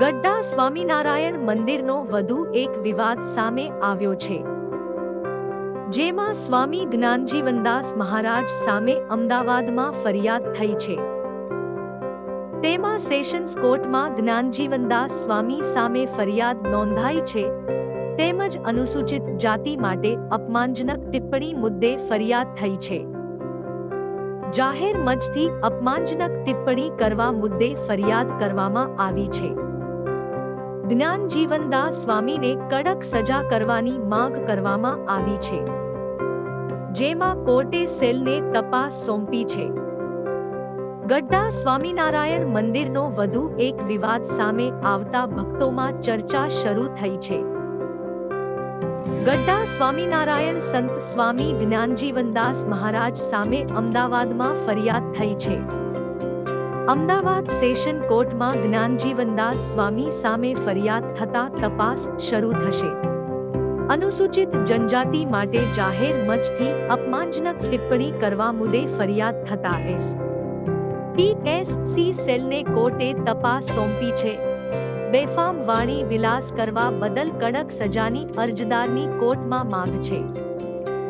ગડ્ડા સ્વામિનારાયણ મંદિરનો વધુ એક વિવાદ સામે આવ્યો છે. જેમાં સ્વામી જ્ઞાનજીવનદાસ મહારાજ સામે અમદાવાદમાં ફરિયાદ થઈ છે. તેમાં સેશન્સ કોર્ટમાં જ્ઞાનજીવનદાસ સ્વામી સામે ફરિયાદ નોંધાઈ છે. તેમજ અનુસૂચિત જાતિ માટે અપમાનજનક ટિપ્પણી મુદ્દે ફરિયાદ થઈ છે. જાહેર મંચથી અપમાનજનક ટિપ્પણી કરવા મુદ્દે ફરિયાદ કરવામાં આવી છે. જ્ઞાનજીવનદાસ સ્વામીને કડક સજા કરવાની માંગ કરવામાં આવી છે. જેમાં કોર્ટે સેલને તપાસ સોંપી છે. ગડ્ડા સ્વામિનારાયણ મંદિરનો વધુ એક વિવાદ સામે આવતા ભક્તોમાં ચર્ચા શરૂ થઈ છે. ગડ્ડા સ્વામિનારાયણ સંત સ્વામી જ્ઞાનજીવનદાસ મહારાજ સામે અમદાવાદમાં ફરિયાદ થઈ છે. અમદાવાદ સેશન કોર્ટમાં જ્ઞાનજીવનદાસ સ્વામી સામે ફરિયાદ થતા તપાસ શરૂ થશે. અનુસૂચિત જનજાતિ માટે જાહેર મંચથી અપમાનજનક ટિપ્પણી કરવા મુદ્દે ફરિયાદ થતા એસ. ટીએસસી સેલને કોર્ટે તપાસ સોંપી છે. બેફામ વાણી વિલાસ કરવા બદલ કડક સજાની અરજદારની કોર્ટમાં માંગ છે.